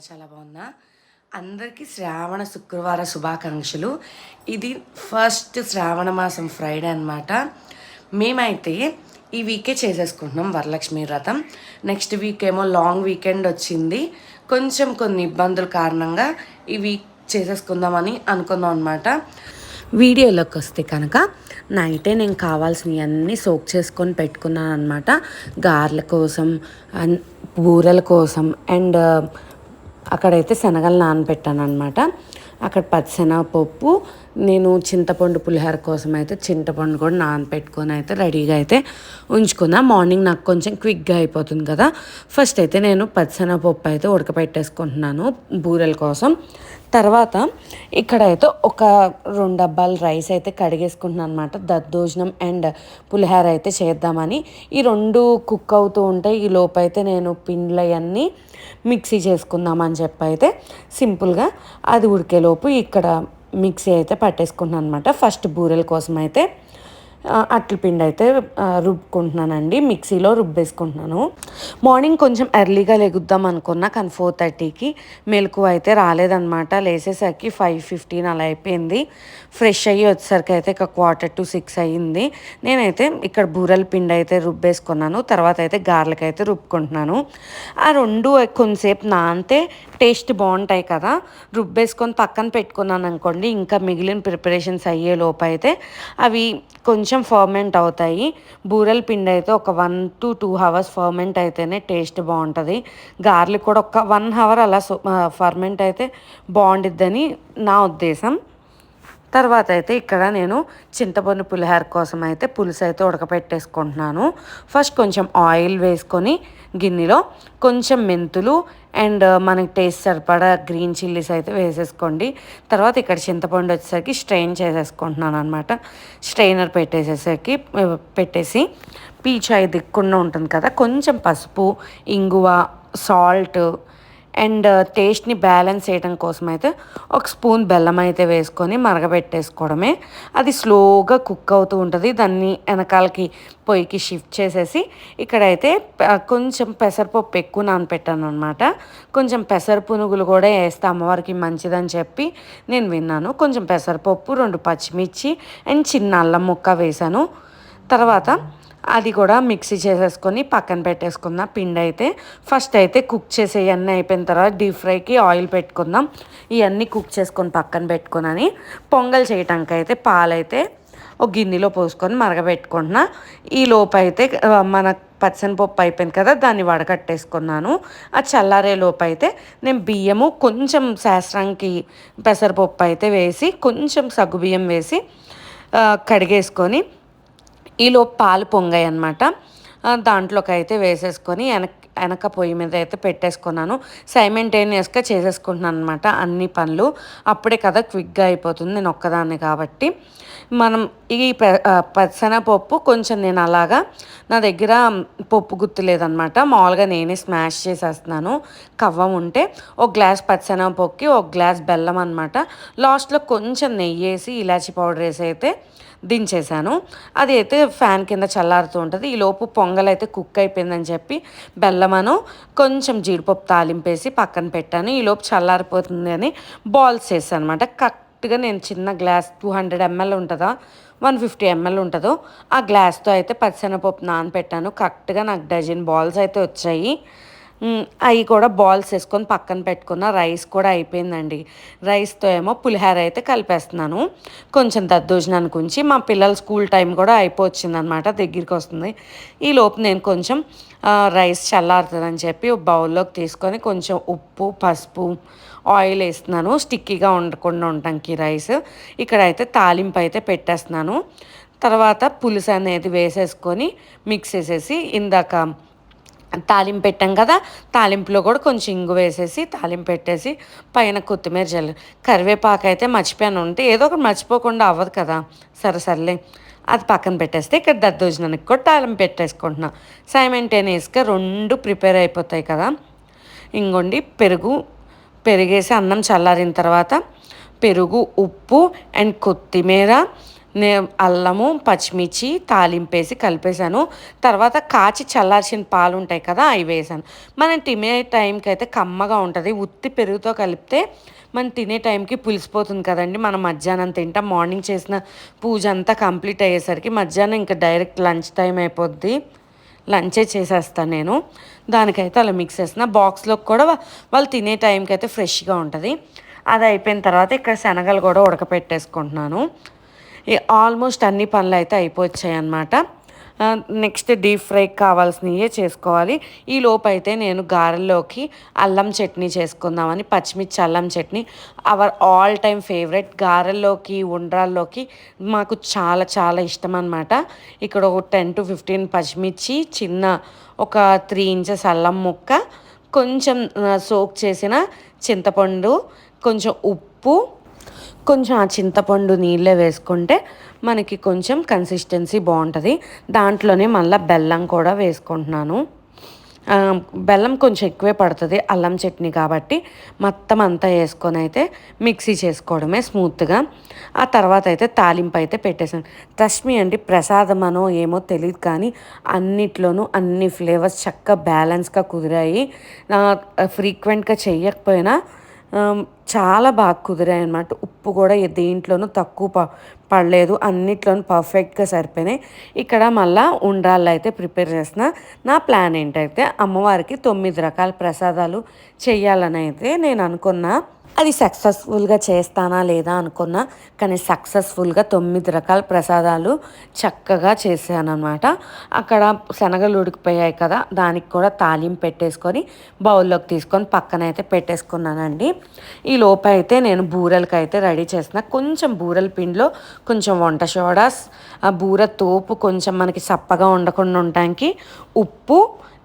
చాలా చాలా బాగున్నా. అందరికీ శ్రావణ శుక్రవార శుభాకాంక్షలు. ఇది ఫస్ట్ శ్రావణ మాసం ఫ్రైడే అనమాట మేమైతే ఈ వీకే చేసేసుకుంటున్నాం వరలక్ష్మి వ్రతం. నెక్స్ట్ వీక్ ఏమో లాంగ్ వీకెండ్ వచ్చింది. కొంచెం కొన్ని ఇబ్బందుల కారణంగా ఈ వీక్ చేసేసుకుందామని అనుకున్నాం అనమాట వీడియోలోకి వస్తే కనుక నైటే నేను కావాల్సినవన్నీ సోక్ చేసుకొని పెట్టుకున్నాను అనమాట గార్ల కోసం అండ్ బూరెల కోసం అండ్ అక్కడైతే శనగలు నానబెట్టాను అనమాట అక్కడ పచ్చిశనగపప్పు నేను చింతపండు పులిహోర కోసం అయితే చింతపండు కూడా నానబెట్టుకొని అయితే రెడీగా అయితే ఉంచుకున్నా. మార్నింగ్ నాకు కొంచెం క్విక్గా అయిపోతుంది కదా. ఫస్ట్ అయితే నేను పచ్చనపప్పు అయితే ఉడకపెట్టేసుకుంటున్నాను బూరెల కోసం. తర్వాత ఇక్కడైతే ఒక రెండు డబ్బాలు రైస్ అయితే కడిగేసుకుంటున్నాను అనమాట దద్దోజనం అండ్ పులిహోర అయితే చేద్దామని. ఈ రెండు కుక్ అవుతూ ఉంటాయి ఈ లోపైతే అయితే నేను పిండ్లు అవన్నీ మిక్సీ చేసుకుందామని చెప్పి అయితే సింపుల్గా అది ఉడికేలోపు ఇక్కడ మిక్సీ అయితే పట్టేసుకున్నాను అనమాట ఫస్ట్ బూరెల కోసం అయితే అట్ల పిండి అయితే రుబ్బుకుంటున్నానండి. మిక్సీలో రుబ్బేసుకుంటున్నాను. మార్నింగ్ కొంచెం ఎర్లీగా లెగుద్దాం అనుకున్నా కానీ ఫోర్ థర్టీకి మెలకు అయితే రాలేదనమాట లేసేసరికి ఫైవ్ ఫిఫ్టీన్ అలా అయిపోయింది. ఫ్రెష్ అయ్యి వచ్చేసరికి అయితే ఇక క్వార్టర్ టు సిక్స్ అయ్యింది. నేనైతే ఇక్కడ బూరెల పిండి అయితే రుబ్బేసుకున్నాను. తర్వాత అయితే గార్లకి అయితే రుబ్బుకుంటున్నాను. ఆ రెండు కొంతసేపు నానితే టేస్ట్ బాగుంటాయి కదా. రుబ్బేసుకొని పక్కన పెట్టుకున్నాను అనుకోండి ఇంకా మిగిలిన ప్రిపరేషన్స్ అయ్యే లోపు అయితే అవి కొంచెం కొంచెం ఫర్మెంట్ అవుతాయి. బూరెల పిండి అయితే ఒక one two two hours ferment అయితేనే టేస్ట్ బాగుంటుంది. గార్లిక్ కూడా ఒక వన్ అవర్ అలా ఫర్మెంట్ అయితే బాగుండిద్దని నా ఉద్దేశం. తర్వాత అయితే ఇక్కడ నేను చింతపండు పులిహోర కోసం అయితే పులుసు అయితే ఉడకపెట్టేసుకుంటున్నాను. ఫస్ట్ కొంచెం ఆయిల్ వేసుకొని గిన్నెలో కొంచెం మెంతులు అండ్ మనకి టేస్ట్ సరిపడా గ్రీన్ చిల్లీస్ అయితే వేసేసుకోండి. తర్వాత ఇక్కడ చింతపండు వచ్చేసరికి స్ట్రెయిన్ చేసేసుకుంటున్నాను అనమాట స్ట్రెయినర్ పెట్టేసేసరికి పెట్టేసి పీచు అయి దిక్కుండా ఉంటుంది కదా కొంచెం పసుపు ఇంగువ సాల్ట్ అండ్ టేస్ట్ని బ్యాలెన్స్ చేయడం కోసం అయితే ఒక స్పూన్ బెల్లం అయితే వేసుకొని మరగబెట్టేసుకోవడమే. అది స్లోగా కుక్ అవుతూ ఉంటుంది. దాన్ని వెనకాలకి పొయ్యికి షిఫ్ట్ చేసేసి ఇక్కడైతే కొంచెం పెసరపప్పు ఎక్కువ నానపెట్టాను అనమాట కొంచెం పెసర పునుగులు కూడా వేస్తే అమ్మవారికి మంచిదని చెప్పి నేను విన్నాను. కొంచెం పెసరపప్పు రెండు పచ్చిమిర్చి అండ్ చిన్న అల్లం ముక్క వేశాను. తర్వాత అది కూడా మిక్సీ చేసేసుకొని పక్కన పెట్టేసుకుందాం. పిండి అయితే ఫస్ట్ అయితే కుక్ చేసే ఇవన్నీ అయిపోయిన తర్వాత డీప్ ఫ్రైకి ఆయిల్ పెట్టుకుందాం. ఇవన్నీ కుక్ చేసుకొని పక్కన పెట్టుకుని పొంగల్ చేయటానికి అయితే పాలైతే ఒక గిన్నెలో పోసుకొని మరగబెట్టుకుంటున్నా. ఈ లోపు అయితే మన పచ్చనిపప్పు అయిపోయింది కదా దాన్ని వడకట్టేసుకున్నాను. ఆ చల్లారే లోపు అయితే నేను బియ్యము కొంచెం శాస్త్రానికి పెసరపప్పు అయితే వేసి కొంచెం సగ్గుబియ్యం వేసి కడిగేసుకొని ఈలో పాలు పొంగాయి అనమాట దాంట్లోకి అయితే వేసేసుకొని వెనక్ వెనక పొయ్యి మీద అయితే పెట్టేసుకున్నాను. సైమెంటేనియస్గా చేసేసుకుంటున్నాను అనమాట అన్ని పనులు. అప్పుడే కదా క్విక్గా అయిపోతుంది నేను ఒక్కదాన్ని కాబట్టి. మనం ఈ పప్పు కొంచెం నేను అలాగా నా దగ్గర పప్పు గుర్తు లేదనమాట మామూలుగా నేనే స్మాష్ చేసేస్తున్నాను. కవ్వం ఉంటే ఒక గ్లాస్ పచ్చనపప్పుకి ఒక గ్లాస్ బెల్లం అనమాట లాస్ట్లో కొంచెం నెయ్యి వేసి ఇలాచీ పౌడర్ వేసి అయితే దించేసాను అది అయితే ఫ్యాన్ కింద చల్లారుతూ ఉంటుంది. ఈ లోపు పొంగల్ అయితే కుక్ అయిపోయిందని చెప్పి బెల్లమను కొంచెం జీడిపప్పు తాలింపేసి పక్కన పెట్టాను. ఈలోపు చల్లారిపోతుంది అని బాల్స్ చేశాను అనమాట కరెక్ట్గా నేను చిన్న గ్లాస్ టూ హండ్రెడ్ ఎంఎల్ ఉంటుందా? వన్ ఫిఫ్టీ ఎంఎల్ ఉంటుందో ఆ గ్లాస్తో అయితే పచ్చిశనగపప్పు నానపెట్టాను. కరెక్ట్గా నాకు డజన్ బాల్స్ అయితే వచ్చాయి. అవి కూడా బాల్స్ వేసుకొని పక్కన పెట్టుకున్న రైస్ కూడా అయిపోయిందండి. రైస్తో ఏమో పులిహోర అయితే కలిపేస్తున్నాను. కొంచెం దద్దోజనానికి ఉంచి మా పిల్లల స్కూల్ టైం కూడా అయిపోవచ్చిందనమాట దగ్గరికి వస్తుంది. ఈ లోపు నేను కొంచెం రైస్ చల్లారుతుందని చెప్పి బౌల్లోకి తీసుకొని కొంచెం ఉప్పు పసుపు ఆయిల్ వేస్తున్నాను. స్టిక్కీగా ఉండకుండా ఉండటానికి రైస్. ఇక్కడైతే తాలింపు అయితే పెట్టేస్తున్నాను. తర్వాత పులుసు అనేది వేసేసుకొని మిక్స్ చేసేసి ఇందాక తాలింపు పెట్టాం కదా తాలింపులో కూడా కొంచెం ఇంగు వేసేసి తాలింపు పెట్టేసి పైన కొత్తిమీర జల్లు కరివేపాకు అయితే మర్చిపోయాను. ఉంటే ఏదో ఒకటి మర్చిపోకుండా అవ్వదు కదా. సరే సర్లే. అది పక్కన పెట్టేస్తే ఇక్కడ దద్దోజనానికి కూడా తాలింపు పెట్టేసుకుంటున్నా. సైమెంటేనియస్గా రెండు ప్రిపేర్ అయిపోతాయి కదా. ఇంకోండి పెరుగు పెరిగేసి అన్నం చల్లారిన తర్వాత పెరుగు ఉప్పు అండ్ కొత్తిమీర అల్లము పచ్చిమిర్చి తాలింపేసి కలిపేశాను. తర్వాత కాచి చల్లార్చిన పాలు ఉంటాయి కదా అవి వేసాను మనం తినే టైంకి అయితే కమ్మగా ఉంటుంది. ఉత్తి పెరుగుతో కలిపితే మనం తినే టైంకి పులిసిపోతుంది కదండి. మనం మధ్యాహ్నం తింటాం. మార్నింగ్ చేసిన పూజ అంతా కంప్లీట్ అయ్యేసరికి మధ్యాహ్నం ఇంకా డైరెక్ట్ లంచ్ టైం అయిపోద్ది. లంచే చేసేస్తాను నేను. దానికైతే అలా మిక్స్ చేసిన బాక్స్లోకి కూడా వాళ్ళు తినే టైంకి అయితే ఫ్రెష్గా ఉంటుంది. అది అయిపోయిన తర్వాత ఇక్కడ శనగలు కూడా ఉడకపెట్టేసుకుంటున్నాను. ఆల్మోస్ట్ అన్ని పనులు అయితే అయిపోయాయి అనమాట నెక్స్ట్ డీప్ ఫ్రైకి కావాల్సినవి చేసుకోవాలి. ఈ లోపు అయితే నేను గారెల్లోకి అల్లం చట్నీ చేసుకుందామని పచ్చిమిర్చి అల్లం chutney. Our all time favourite గారెల్లోకి ఉండ్రాల్లోకి మాకు చాలా చాలా ఇష్టం అనమాట ఇక్కడ ఒక టెన్ టు ఫిఫ్టీన్ పచ్చిమిర్చి చిన్న ఒక త్రీ ఇంచెస్ అల్లం ముక్క కొంచెం సోక్ చేసిన చింతపండు కొంచెం ఉప్పు కొంచెం ఆ చింతపండు నీళ్ళే వేసుకుంటే మనకి కొంచెం కన్సిస్టెన్సీ బాగుంటుంది. దాంట్లోనే మళ్ళీ బెల్లం కూడా వేసుకుంటున్నాను. బెల్లం కొంచెం ఎక్కువే పడుతుంది అల్లం చట్నీ కాబట్టి మొత్తం అంతా వేసుకొని అయితే మిక్సీ చేసుకోవడమే స్మూత్గా. ఆ తర్వాత అయితే తాలింపు అయితే పెట్టేసాను రష్మి అండి ప్రసాదమనో ఏమో తెలియదు కానీ అన్నిట్లోనూ అన్ని ఫ్లేవర్స్ చక్కగా బ్యాలెన్స్గా కుదిరాయి. ఫ్రీక్వెంట్గా చెయ్యకపోయినా చాలా బాగా కుదిరాయి అనమాట ఉప్పు కూడా దేంట్లోనూ తక్కువ ప పడలేదు. అన్నిట్లోనూ పర్ఫెక్ట్గా సరిపోయినాయి. ఇక్కడ మళ్ళా ఉండ్రాళ్ళు అయితే ప్రిపేర్ చేసిన నా ప్లాన్ ఏంటైతే అమ్మవారికి తొమ్మిది రకాల ప్రసాదాలు చేయాలని అయితే నేను అనుకున్నా. అది సక్సెస్ఫుల్గా చేస్తానా లేదా అనుకున్నా. కానీ సక్సెస్ఫుల్గా తొమ్మిది రకాల ప్రసాదాలు చక్కగా చేశానమాట అక్కడ శనగలు ఉడికిపోయాయి కదా దానికి కూడా తాలింపు పెట్టేసుకొని బౌల్లోకి తీసుకొని పక్కన అయితే పెట్టేసుకున్నానండి. ఈ లోపు అయితే నేను బూరెలకి అయితే రెడీ చేసిన కొంచెం బూరెల పిండిలో కొంచెం వంట సోడాస్ ఆ బూర తోపు కొంచెం మనకి సప్పగా ఉండకుండా ఉండటానికి ఉప్పు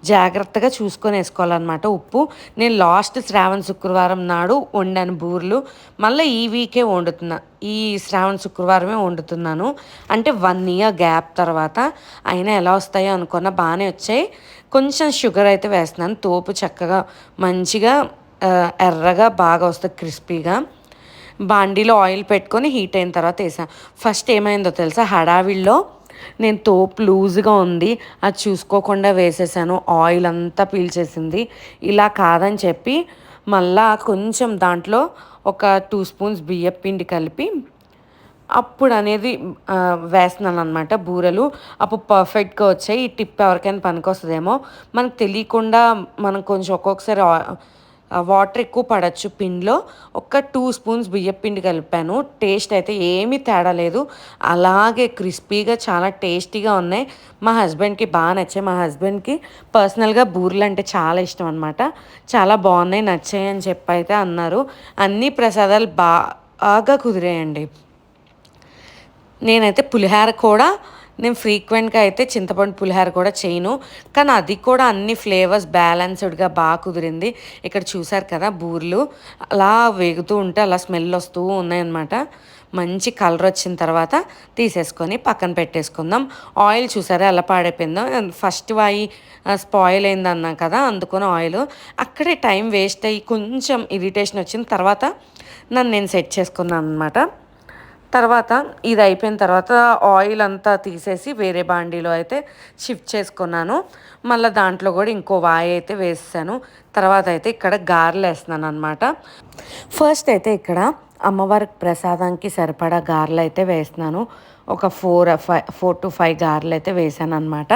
జాగ్రత్తగా చూసుకొని వేసుకోవాలన్నమాట. ఉప్పు. నేను లాస్ట్ శ్రావణ శుక్రవారం నాడు వండాను బూర్లు. మళ్ళీ ఈ వీకే వండుతున్నా. ఈ శ్రావణ శుక్రవారమే వండుతున్నాను. అంటే వన్ ఇయర్ గ్యాప్ తర్వాత అయినా ఎలా వస్తాయో అనుకున్నా బాగానే వచ్చాయి. కొంచెం షుగర్ అయితే వేస్తున్నాను. తోపు చక్కగా మంచిగా ఎర్రగా బాగా వస్తుంది క్రిస్పీగా. బాండీలో ఆయిల్ పెట్టుకొని హీట్ అయిన తర్వాత వేసాను ఫస్ట్ ఏమైందో తెలుసా? హడావిడిలో నేను తోపు లూజ్గా ఉంది. అది చూసుకోకుండా వేసేసాను. ఆయిల్ అంతా పీల్చేసింది. ఇలా కాదని చెప్పి మళ్ళా కొంచెం దాంట్లో ఒక టూ స్పూన్స్ బియ్యం పిండి కలిపి అప్పుడు అనేది వేస్తున్నాను అనమాట బూరెలు. అప్పుడు పర్ఫెక్ట్గా వచ్చాయి. ఈ టిప్ ఎవరికైనా పనికొస్తుందేమో. మనకు తెలియకుండా మనం కొంచెం ఒక్కొక్కసారి వాటర్ ఎక్కువ పడచ్చు పిండిలో. ఒక టూ స్పూన్స్ బియ్యం పిండి కలిపాను. టేస్ట్ అయితే ఏమీ తేడా లేదు. అలాగే క్రిస్పీగా చాలా టేస్టీగా ఉన్నాయి. మా హస్బెండ్కి బాగా నచ్చాయి. మా హస్బెండ్కి పర్సనల్గా బూరెలు అంటే చాలా ఇష్టం అనమాట చాలా బాగున్నాయి నచ్చాయి అని చెప్పి అయితే అన్నారు. అన్ని ప్రసాదాలు బాగా కుదిరాయండి. నేనైతే పులిహార కూడా నేను ఫ్రీక్వెంట్గా అయితే చింతపండు పులిహార కూడా చేయను. కానీ అది కూడా అన్ని ఫ్లేవర్స్ బ్యాలెన్స్డ్గా బాగా కుదిరింది. ఇక్కడ చూసారు కదా బూర్లు. అలా వేగుతూ ఉంటే అలా స్మెల్ వస్తూ ఉన్నాయన్నమాట. మంచి కలర్ వచ్చిన తర్వాత తీసేసుకొని పక్కన పెట్టేసుకుందాం. ఆయిల్ చూసారా? ఎలా పాడైపోయిందో. ఫస్ట్ వాయి స్పాయిల్ అయింది అన్నా కదా అందుకొని ఆయిల్ అక్కడే టైం వేస్ట్ అయ్యి కొంచెం ఇరిటేషన్ వచ్చిన తర్వాత నన్ను నేను సెట్ చేసుకున్నాను అనమాట తర్వాత ఇది అయిపోయిన తర్వాత ఆయిల్ అంతా తీసేసి వేరే బాండీలో అయితే షిఫ్ట్ చేసుకున్నాను. మళ్ళీ దాంట్లో కూడా ఇంకో వాయి అయితే వేసాను తర్వాత అయితే ఇక్కడ గారెలు వేస్తున్నాను అనమాట ఫస్ట్ అయితే ఇక్కడ అమ్మవారి ప్రసాదానికి సరిపడా గారెలు అయితే వేస్తున్నాను. ఒక four five four to five గారెలు అయితే వేసాను అనమాట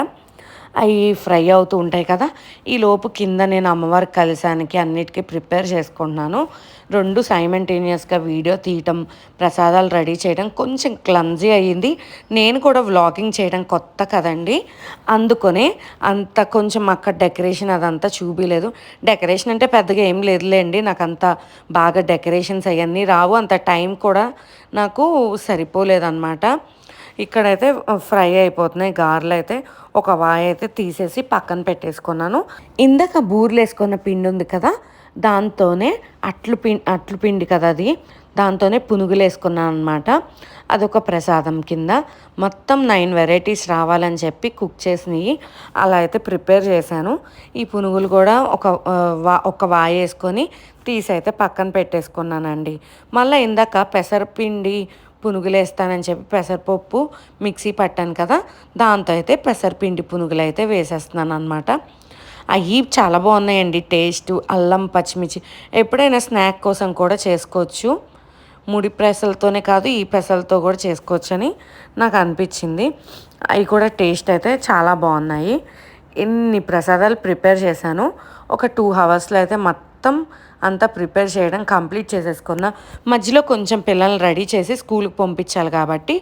అవి ఫ్రై అవుతూ ఉంటాయి కదా ఈ లోపు కింద నేను అమ్మవారి కలిసానికి అన్నిటికీ ప్రిపేర్ చేసుకుంటున్నాను. రెండు సైమెంటేనియస్గా వీడియో తీయటం ప్రసాదాలు రెడీ చేయడం కొంచెం క్లమ్జీ అయ్యింది. నేను కూడా వ్లాగింగ్ చేయడం కొత్త కదండి. అందుకనే అంత కొంచెం అక్కడ డెకరేషన్ అదంతా చూపించలేదు డెకరేషన్ అంటే పెద్దగా ఏం లేదులేండి నాకు అంత బాగా డెకరేషన్స్ అవన్నీ రావు. అంత టైం కూడా నాకు సరిపోలేదన్నమాట. ఇక్కడైతే ఫ్రై అయిపోతున్నాయి గారెలు అయితే. ఒక వాయి అయితే తీసేసి పక్కన పెట్టేసుకున్నాను. ఇందాక బూర్లు వేసుకున్న పిండి ఉంది కదా దాంతోనే అట్లు పిండి అట్లు పిండి కదా అది. దాంతోనే పునుగులు వేసుకున్నాను అనమాట అదొక ప్రసాదం కింద. మొత్తం నైన్ వెరైటీస్ రావాలని చెప్పి కుక్ చేసినవి అలా అయితే ప్రిపేర్ చేశాను. ఈ పునుగులు కూడా ఒక వా ఒక వాయి వేసుకొని తీసి అయితే పక్కన పెట్టేసుకున్నానండి. మళ్ళీ ఇందాక పెసరపిండి పునుగులు వేస్తానని చెప్పి పెసరపప్పు మిక్సీ పట్టాను కదా దాంతో అయితే పెసరపిండి పునుగులు అయితే వేసేస్తున్నాను అనమాట అవి చాలా బాగున్నాయండి టేస్ట్ అల్లం పచ్చిమిర్చి. ఎప్పుడైనా స్నాక్ కోసం కూడా చేసుకోవచ్చు. ముడి పెసలతోనే కాదు ఈ పెసలతో కూడా చేసుకోవచ్చు అని నాకు అనిపించింది. అవి కూడా టేస్ట్ అయితే చాలా బాగున్నాయి. ఎన్ని ప్రసాదాలు ప్రిపేర్ చేశాను. ఒక టూ అవర్స్లో అయితే మొత్తం మొత్తం అంతా ప్రిపేర్ చేయడం కంప్లీట్ చేసేసుకున్న మధ్యలో కొంచెం పిల్లల్ని రెడీ చేసి స్కూల్కి పంపించాలి కాబట్టి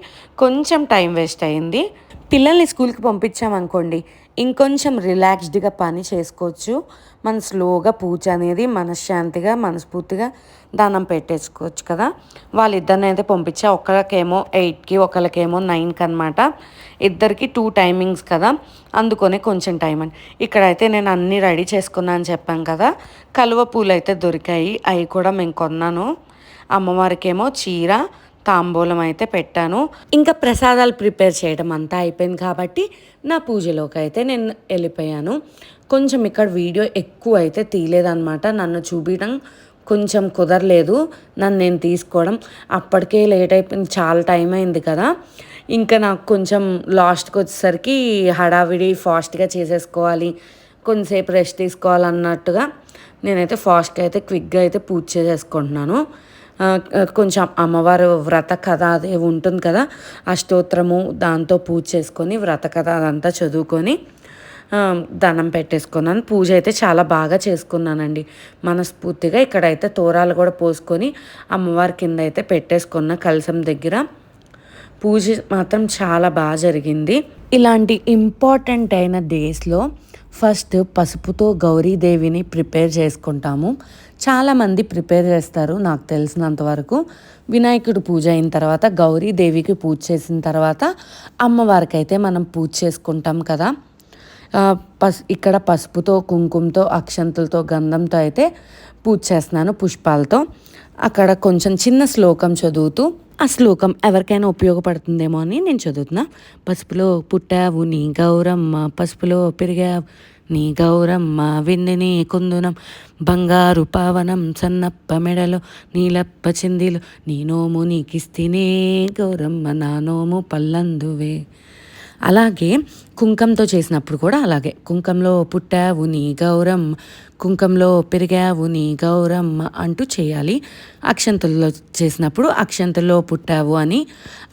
కొంచెం టైం వేస్ట్ అయింది. పిల్లల్ని స్కూల్కి పంపించామనుకోండి ఇంకొంచెం రిలాక్స్డ్గా పని చేసుకోవచ్చు. మన స్లోగా పూజ అనేది మనశ్శాంతిగా మనస్ఫూర్తిగా దానం పెట్టేసుకోవచ్చు కదా. వాళ్ళిద్దరిని అయితే పంపించా ఒకరికేమో ఎయిట్కి ఒకరికేమో నైన్కి అనమాట ఇద్దరికి టూ టైమింగ్స్ కదా. అందుకనే కొంచెం టైం అని ఇక్కడైతే నేను అన్నీ రెడీ చేసుకున్నా అని చెప్పాను కదా. కలువ పూలు అయితే దొరికాయి. అవి కూడా మేము కొన్నాను. అమ్మవారికేమో చీర తాంబూలం అయితే పెట్టాను. ఇంకా ప్రసాదాలు ప్రిపేర్ చేయడం అంతా అయిపోయింది కాబట్టి నా పూజలోకి అయితే నేను వెళ్ళిపోయాను. కొంచెం ఇక్కడ వీడియో ఎక్కువ అయితే తీయలేదన్నమాట. నన్ను చూపించడం కొంచెం కుదరలేదు. నన్ను నేను తీసుకోవడం అప్పటికే లేట్ అయిపోయింది. చాలా టైం అయింది కదా. ఇంకా నాకు కొంచెం లాస్ట్కి వచ్చేసరికి హడావిడి ఫాస్ట్గా చేసేసుకోవాలి. కొంతసేపు రెస్ట్ తీసుకోవాలన్నట్టుగా నేనైతే ఫాస్ట్గా అయితే క్విక్గా అయితే పూజ చేసేసుకుంటున్నాను. కొంచెం అమ్మవారు వ్రత కథ అది ఉంటుంది కదా ఆ స్తోత్రము దాంతో పూజ చేసుకొని వ్రత కథ అదంతా చదువుకొని దండం పెట్టేసుకున్నాను. పూజ అయితే చాలా బాగా చేసుకున్నానండి. మనస్ఫూర్తిగా ఇక్కడైతే తోరాలు కూడా పోసుకొని అమ్మవారి కింద అయితే పెట్టేసుకున్న కలసం దగ్గర. పూజ మాత్రం చాలా బాగా జరిగింది. ఇలాంటి ఇంపార్టెంట్ అయిన డేస్లో ఫస్ట్ పసుపుతో గౌరీదేవిని ప్రిపేర్ చేసుకుంటాము. చాలామంది ప్రిపేర్ చేస్తారు నాకు తెలిసినంత వరకు. వినాయకుడు పూజ అయిన తర్వాత గౌరీదేవికి పూజ చేసిన తర్వాత అమ్మవారికి అయితే మనం పూజ చేసుకుంటాం కదా. పసు ఇక్కడ పసుపుతో కుంకుమతో అక్షంతులతో గంధంతో అయితే పూజ చేస్తున్నాను పుష్పాలతో. అక్కడ కొంచెం చిన్న శ్లోకం చదువుతూ ఆ శ్లోకం ఎవరికైనా ఉపయోగపడుతుందేమో అని నేను చదువుతున్నా. పసుపులో పుట్టావు నీ గౌరమ్మ పసుపులో పెరిగావు నీ గౌరమ్మ విందిని కుందునం బంగారు పావనం సన్నప్ప మెడలో నీలప్ప చిందిలు నీ నోము నీకిస్తేనే గౌరమ్మ నా నోము పల్లందువే. అలాగే కుంకంతో చేసినప్పుడు కూడా అలాగే కుంకంలో పుట్టావు నీ గౌరమ్మ కుంకంలో పెరిగావు నీ గౌరమ్మ అంటూ చేయాలి. అక్షంతల్లో చేసినప్పుడు అక్షంతల్లో పుట్టావు అని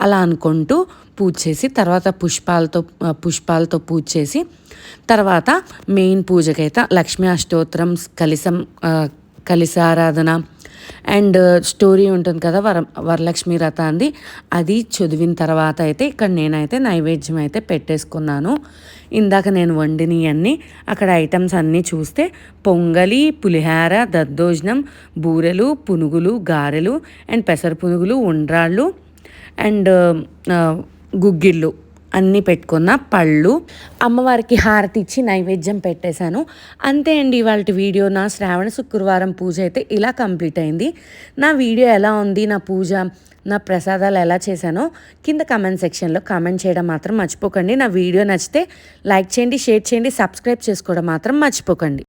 అలా అనుకుంటూ పూజ చేసి తర్వాత పుష్పాలతో పుష్పాలతో పూజ చేసి తర్వాత main పూజకైతే Lakshmi Ashtottaram కలిసం కలిసారాధన and story ఉంటుంది కదా వర వరలక్ష్మి రథాంది. అది చదివిన తర్వాత అయితే ఇక్కడ నేనైతే నైవేద్యం అయితే పెట్టేసుకున్నాను. ఇందాక నేను వండిని అక్కడ ఐటమ్స్ అన్నీ చూస్తే పొంగలి పులిహార దద్దోజనం బూరెలు పునుగులు గారెలు అండ్ పెసర పునుగులు ఉండ్రాళ్ళు అండ్ గుగ్గిళ్ళు అన్నీ పెట్టుకున్న పళ్ళు. అమ్మవారికి హారతి ఇచ్చి నైవేద్యం పెట్టేశాను. అంతే అండి ఇవాళ వీడియో. నా శ్రావణ శుక్రవారం పూజ అయితే ఇలా కంప్లీట్ అయింది. నా వీడియో ఎలా ఉంది? నా పూజ నా ప్రసాదాలు ఎలా చేశానో కింద కమెంట్ సెక్షన్లో కామెంట్ చేయడం మాత్రం మర్చిపోకండి. నా వీడియో నచ్చితే లైక్ చేయండి షేర్ చేయండి సబ్స్క్రైబ్ చేసుకోవడం మాత్రం మర్చిపోకండి.